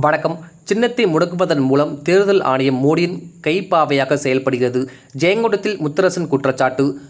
வணக்கம். சின்னத்தை முடக்குவதன் மூலம் தேர்தல் ஆணையம் மோடியின் கைப்பாவையாக செயல்படுகிறது. ஜெயங்கொண்டத்தில் முத்தரசன் குற்றச்சாட்டு.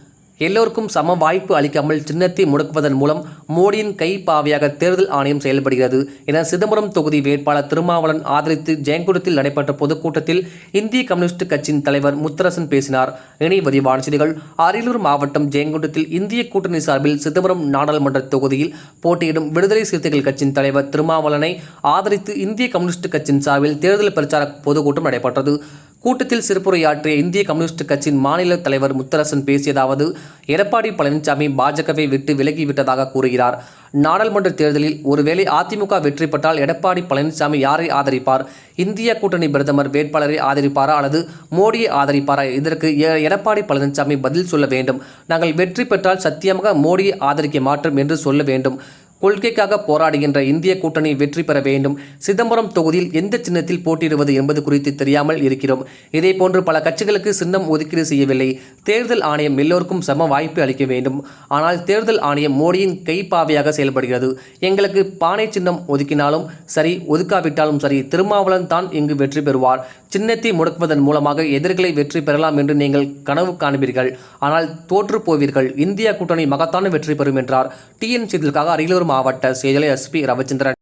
எல்லோருக்கும் சம வாய்ப்பு அளிக்காமல் சின்னத்தை முடக்குவதன் மூலம் மோடியின் கைப்பாவையாக தேர்தல் ஆணையம் செயல்படுகிறது என சிதம்பரம் தொகுதி வேட்பாளர் திருமாவளன் ஆதரித்து ஜெயங்குடத்தில் நடைபெற்ற பொதுக்கூட்டத்தில் இந்திய கம்யூனிஸ்ட் கட்சியின் தலைவர் முத்தரசன் பேசினார். இணை விரிவான செய்திகள். அரியலூர் மாவட்டம் ஜெயங்குண்டத்தில் இந்திய கூட்டணி சார்பில் சிதம்பரம் நாடாளுமன்ற தொகுதியில் போட்டியிடும் விடுதலை சிறுத்தைகள் கட்சியின் தலைவர் திருமாவளனை ஆதரித்து இந்திய கம்யூனிஸ்ட் கட்சியின் சார்பில் தேர்தல் பிரச்சார பொதுக்கூட்டம் நடைபெற்றது. கூட்டத்தில் சிறப்புரையாற்றிய இந்திய கம்யூனிஸ்ட் கட்சியின் மாநில தலைவர் முத்தரசன் பேசியதாவது எடப்பாடி பழனிசாமி பாஜகவை விட்டு விலகிவிட்டதாக கூறுகிறார். நாடாளுமன்ற தேர்தலில் ஒருவேளை அதிமுக வெற்றி பெற்றால் எடப்பாடி பழனிசாமி யாரை ஆதரிப்பார்? இந்திய கூட்டணி பிரதமர் வேட்பாளரை ஆதரிப்பாரா அல்லது மோடியை ஆதரிப்பாரா? இதற்கு எ- எடப்பாடி பழனிசாமி பதில் சொல்ல வேண்டும். நாங்கள் வெற்றி பெற்றால் சத்தியமாக மோடியை ஆதரிக்க மாட்டோம் என்று சொல்ல வேண்டும். கொள்கைக்காக போராடுகின்ற இந்திய கூட்டணி வெற்றி பெற வேண்டும். சிதம்பரம் தொகுதியில் எந்த சின்னத்தில் போட்டியிடுவது என்பது குறித்து தெரியாமல் இருக்கிறோம். இதேபோன்று பல கட்சிகளுக்கு சின்னம் ஒதுக்கீடு செய்யவில்லை. தேர்தல் ஆணையம் எல்லோருக்கும் சம வாய்ப்பு அளிக்க வேண்டும். ஆனால் தேர்தல் ஆணையம் மோடியின் கைப்பாவையாக செயல்படுகிறது. எங்களுக்கு பானை சின்னம் ஒதுக்கினாலும் சரி ஒதுக்காவிட்டாலும் சரி திருமாவளன் தான் இங்கு வெற்றி பெறுவார். சின்னத்தை முடக்குவதன் மூலமாக எதிர்களை வெற்றி பெறலாம் என்று நீங்கள் கனவு காண்பீர்கள். ஆனால் தோற்று போவீர்கள். இந்திய கூட்டணி மகத்தான வெற்றி பெறும் என்றார். டிஎன் செய்திகளுக்காக அரியலூர் மாவட்ட செயலர் எஸ்பி ரவிச்சந்திரன்.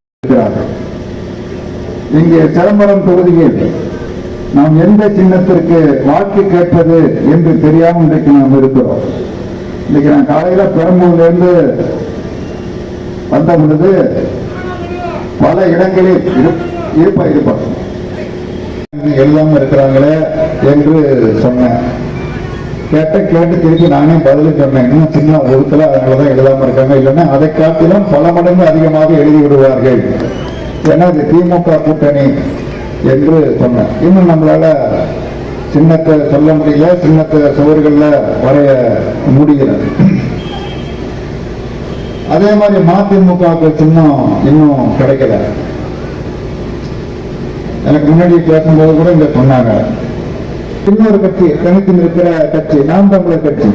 இங்கே சிதம்பரம் தொகுதியில் நாம் எந்த சின்னத்திற்கு வாக்கு கேட்பது என்று தெரியாமல் இன்றைக்கு நாம் இருக்கிறோம். இன்னைக்கு நான் காலையில பெரம்பூர்லேருந்து வந்த பொழுது பல இடங்களில் இருப்பா இருப்பா. எழுதாம இருக்கிறாங்களே என்று சொன்னேன். கேட்ட கேட்டு திருப்பி நானே பதில் சொன்னேன். இன்னும் சின்ன ஒருத்தல அதனாலதான் எழுதாம இருக்காங்க. இல்லைன்னா அதை காட்டிலும் பல மடங்கு அதிகமாக எழுதி விடுவார்கள் ஏன்னா இது திமுக கூட்டணி என்று சொன்னேன். இன்னும் நம்மளால சின்னத்தை சொல்ல முடியல. சின்னத்தை சுவர்கள்ல வரைய முடியல. அதே மாதிரி மதிமுகவுக்கு சின்னம் இன்னும் கிடைக்கல. எனக்கு முன்னாடி பேசும்போது கூட இங்க சொன்னாங்க. இன்னொரு கட்சி தனித்து நிற்கிற கட்சி நாம் தமிழர் கட்சி.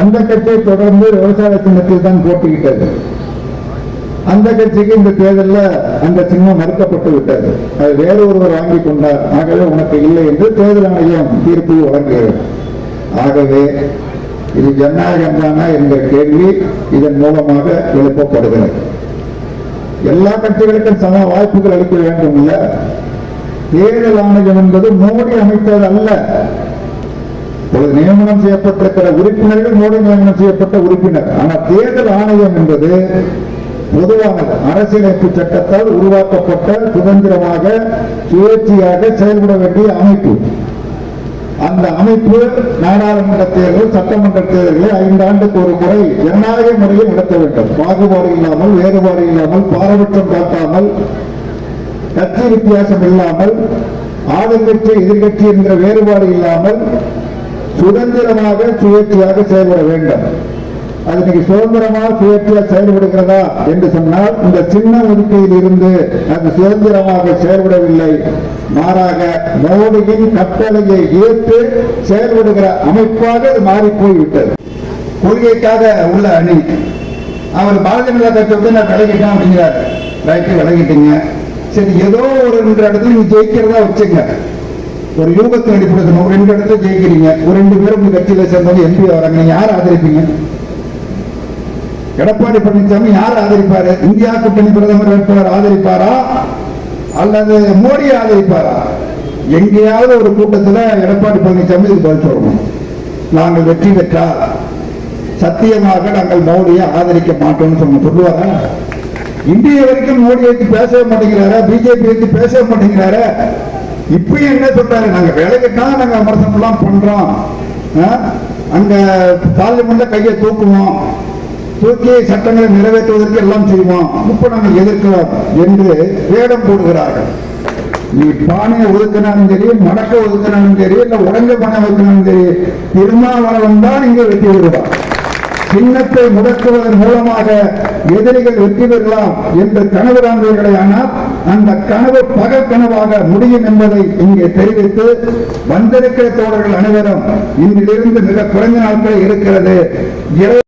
அந்த கட்சியை தொடர்ந்து விவசாய சின்னத்தில் தான் போட்டியிட்டது. அந்த கட்சிக்கு இந்த தேர்தல்ல அந்த சின்னம் மறுக்கப்பட்டு விட்டது. அது வேறு ஒருவர் வாங்கி கொண்டார். ஆகவே உனக்கு இல்லை என்று தேர்தல் ஆணையம் தீர்ப்பு வழங்குகிறது. ஆகவே இது ஜனநாயகம் தானா என்ற கேள்வி இதன் மூலமாக எழுப்பப்படுகிறது. எல்லா கட்சிகளுக்கும் சம வாய்ப்புகள் அளிக்க வேண்டும் இல்லை? தேர்தல் ஆணையம் என்பது மோடி அமைத்தது அல்ல. ஒரு நியமனம் செய்யப்பட்டிருக்கிற உறுப்பினர்கள் மோடி நியமனம் செய்யப்பட்ட உறுப்பினர். ஆனால் தேர்தல் ஆணையம் என்பது பொதுவானது. அரசியலமைப்பு சட்டத்தால் உருவாக்கப்பட்ட சுதந்திரமாக சுயேட்சையாக செயல்பட வேண்டிய அமைப்பு. அந்த அமைப்பு நாடாளுமன்ற தேர்தல் சட்டமன்ற தேர்தல்களை ஐந்தாண்டுக்கு ஒரு முறை ஜனநாயக முறையில் நடத்த வேண்டும். பாகுபாடு இல்லாமல் வேறுபாடு இல்லாமல் பாரபட்சம் காட்டாமல் கட்சி வித்தியாசம் இல்லாமல் ஆளுங்கட்சி எதிர்கட்சி என்ற வேறுபாடு இல்லாமல் சுதந்திரமாக சுயேட்சையாக செயல்பட வேண்டும். அது நீங்க சுதந்திரமாக சுயேட்சையா செயல்படுகிறதா என்று சொன்னால் இந்த சின்ன ஒதுக்கீடு இருந்து அது சுதந்திரமாக செயல்படவில்லை. மாறாக மோடியின் கட்டளையை ஏற்று செயல்படுகிற அமைப்பாக அது மாறி போய்விட்டது கொள்கைக்காக உள்ள அணி. அவர் பாரதிய ஜனதா கட்சி வந்து நான் விலகிட்டேன் அப்படிங்கிறார். ரைட்டு விலகிட்டீங்க. சரி ஏதோ ஒரு ரெண்டு இடத்துல நீங்க ஜெயிக்கிறதா வச்சுங்க ஒரு யூகத்தை அடிப்படுத்தணும் ரெண்டு இடத்துல ஜெயிக்கிறீங்க. ஒரு ரெண்டு பேரும் உங்க கட்சியில சேர்ந்தவங்க எம்பி வராங்க. நீங்க யார் ஆதரிப்பீங்க? எடப்பாடி பழனிசாமி யார் ஆதரிப்பாரு? இந்தியா கூட்டணி பிரதமர் வேட்பாளர் ஆதரிப்பாரா? அல்லது மோடி ஆதரிப்பாரா? எங்கேயாவது ஒரு கூட்டத்துல எடப்பாடி பழனிசாமி இது பதில் சொல்லணும். நாங்கள் வெற்றி பெற்றால் சத்தியமாக நாங்கள் மோடியை ஆதரிக்க மாட்டோம்னு சொன்ன சொல்லுவாரா? இந்திய வரைக்கும் மோடி எடுத்து பேசவே மாட்டேங்கிறாரா? பிஜேபி எடுத்து பேசவே மாட்டேங்கிறாரா? இப்பயும் என்ன சொல்றாரு? நாங்க வேலைக்கிட்டா நாங்க விமர்சனம் எல்லாம் பண்றோம். ஆ? அங்க பார்லிமெண்ட்ல கையை தூக்குவோம். தூக்கி சட்டங்களை நிறைவேற்றுவதற்கு எல்லாம் செய்வோம். இப்ப நாங்கள் எதிர்க்கிறோம் என்று வேடம் போடுகிறார்கள். நீ பானையை ஒதுக்கினாலும் சரி மடக்க ஒதுக்கினாலும் சரி இல்ல உடங்க பானை ஒதுக்கினாலும் சரி திருமாவளவன் தான் இங்கே வெற்றி விடுவான் சின்னத்தை முடக்குவதன் மூலமாக எதிரிகள் வெற்றி பெறலாம் என்று கனவு காண்பீர்களே ஆனால் அந்த கனவு பகல் கனவாக முடியும் என்பதை இங்கே தெரிவித்து வந்திருக்கிற தோழர்கள் அனைவரும் இன்றிலிருந்து மிக குறைந்த நாட்கள் இருக்கிறது